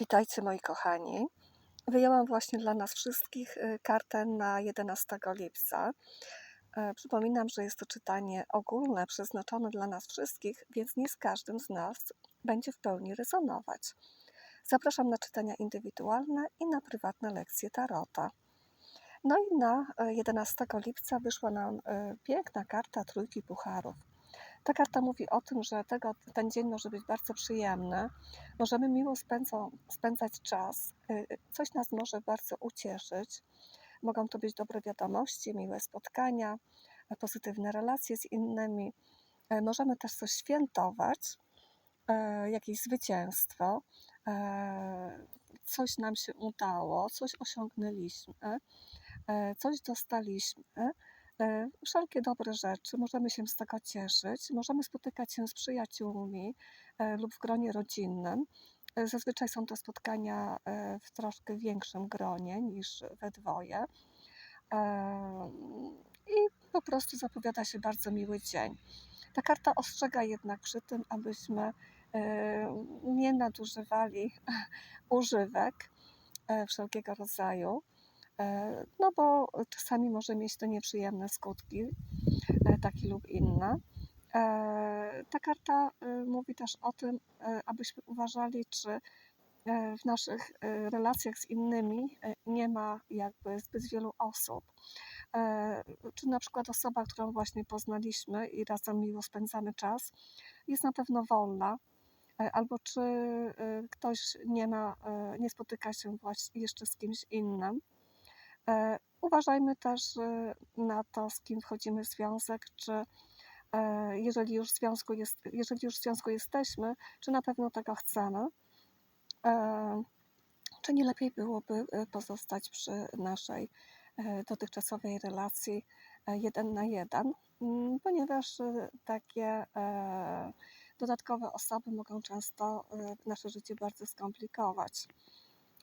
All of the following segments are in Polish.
Witajcie moi kochani. Wyjęłam właśnie dla nas wszystkich y, kartę na 11 lipca. E, Przypominam, że jest to czytanie ogólne, przeznaczone dla nas wszystkich, więc nie z każdym z nas będzie w pełni rezonować. Zapraszam na czytania indywidualne i na prywatne lekcje tarota. No i na e, 11 lipca wyszła nam e, piękna karta Trójki Pucharów. Ta karta mówi o tym, że tego, ten dzień może być bardzo przyjemny, możemy miło spędzą, spędzać czas, y, coś nas może bardzo ucieszyć. Mogą to być dobre wiadomości, miłe spotkania, e, pozytywne relacje z innymi. Możemy też coś świętować, jakieś zwycięstwo, coś nam się udało, coś osiągnęliśmy, coś dostaliśmy. E, Wszelkie dobre rzeczy, możemy się z tego cieszyć, możemy spotykać się z przyjaciółmi e, lub w gronie rodzinnym. E, Zazwyczaj są to spotkania w troszkę większym gronie niż we dwoje. I po prostu zapowiada się bardzo miły dzień. Ta karta ostrzega jednak przy tym, abyśmy nie nadużywali używek wszelkiego rodzaju, no bo czasami może mieć to nieprzyjemne skutki, e, takie lub inne. E, Ta karta e, mówi też o tym, e, abyśmy uważali, czy e, w naszych e, relacjach z innymi e, nie ma jakby zbyt wielu osób. E, Czy na przykład osoba, którą właśnie poznaliśmy i razem miło spędzamy czas, jest na pewno wolna, e, albo czy e, ktoś nie ma, e, nie spotyka się właśnie jeszcze z kimś innym. Uważajmy też e, na to, z kim wchodzimy w związek, czy e, jeżeli już w związku, jest, jeżeli już w związku jesteśmy, czy na pewno tego chcemy. E, Czy nie lepiej byłoby e, pozostać przy naszej dotychczasowej relacji jeden na jeden, Mm, ponieważ e, takie dodatkowe osoby mogą często e, nasze życie bardzo skomplikować.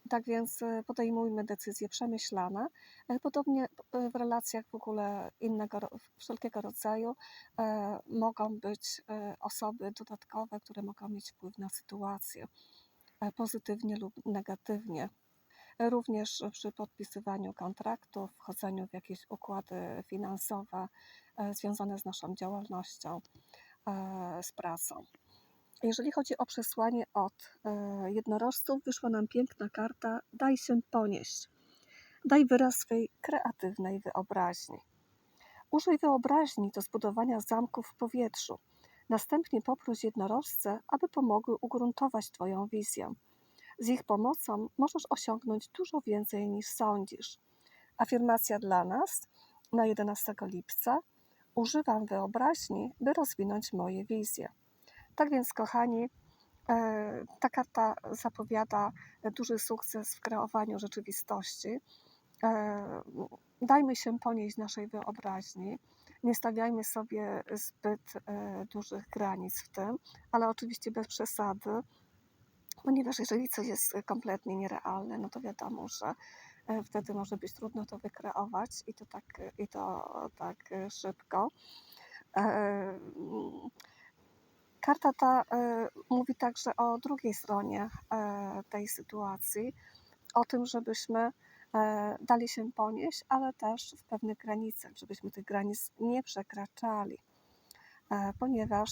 Tak więc e, podejmujmy decyzje przemyślane. E, Podobnie e, w relacjach w ogóle innego, wszelkiego rodzaju mogą być osoby dodatkowe, które mogą mieć wpływ na sytuację pozytywnie lub negatywnie. Również przy podpisywaniu kontraktów, wchodzeniu w jakieś układy finansowe związane z naszą działalnością, z pracą. Jeżeli chodzi o przesłanie od e, jednorożców, wyszła nam piękna karta Daj się ponieść. Daj wyraz swej kreatywnej wyobraźni. Użyj wyobraźni do zbudowania zamków w powietrzu. Następnie poproś jednorożce, aby pomogły ugruntować Twoją wizję. Z ich pomocą możesz osiągnąć dużo więcej niż sądzisz. Afirmacja dla nas na 11 lipca. Używam wyobraźni, by rozwinąć moje wizje. Tak więc, kochani, e, ta karta zapowiada duży sukces w kreowaniu rzeczywistości. E, Dajmy się ponieść naszej wyobraźni. Nie stawiajmy sobie zbyt e, dużych granic w tym, ale oczywiście bez przesady, ponieważ jeżeli coś jest kompletnie nierealne, no to wiadomo, że wtedy może być trudno to wykreować i to tak, i to tak szybko. Karta ta e, mówi także o drugiej stronie e, tej sytuacji, o tym, żebyśmy e, dali się ponieść, ale też w pewnych granicach, żebyśmy tych granic nie przekraczali, ponieważ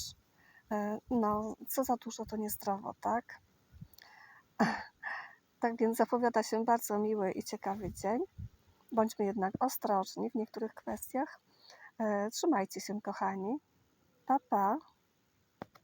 no, co za dużo to niezdrowo, tak? Tak więc zapowiada się bardzo miły i ciekawy dzień. Bądźmy jednak ostrożni w niektórych kwestiach. Trzymajcie się, kochani. Pa, pa.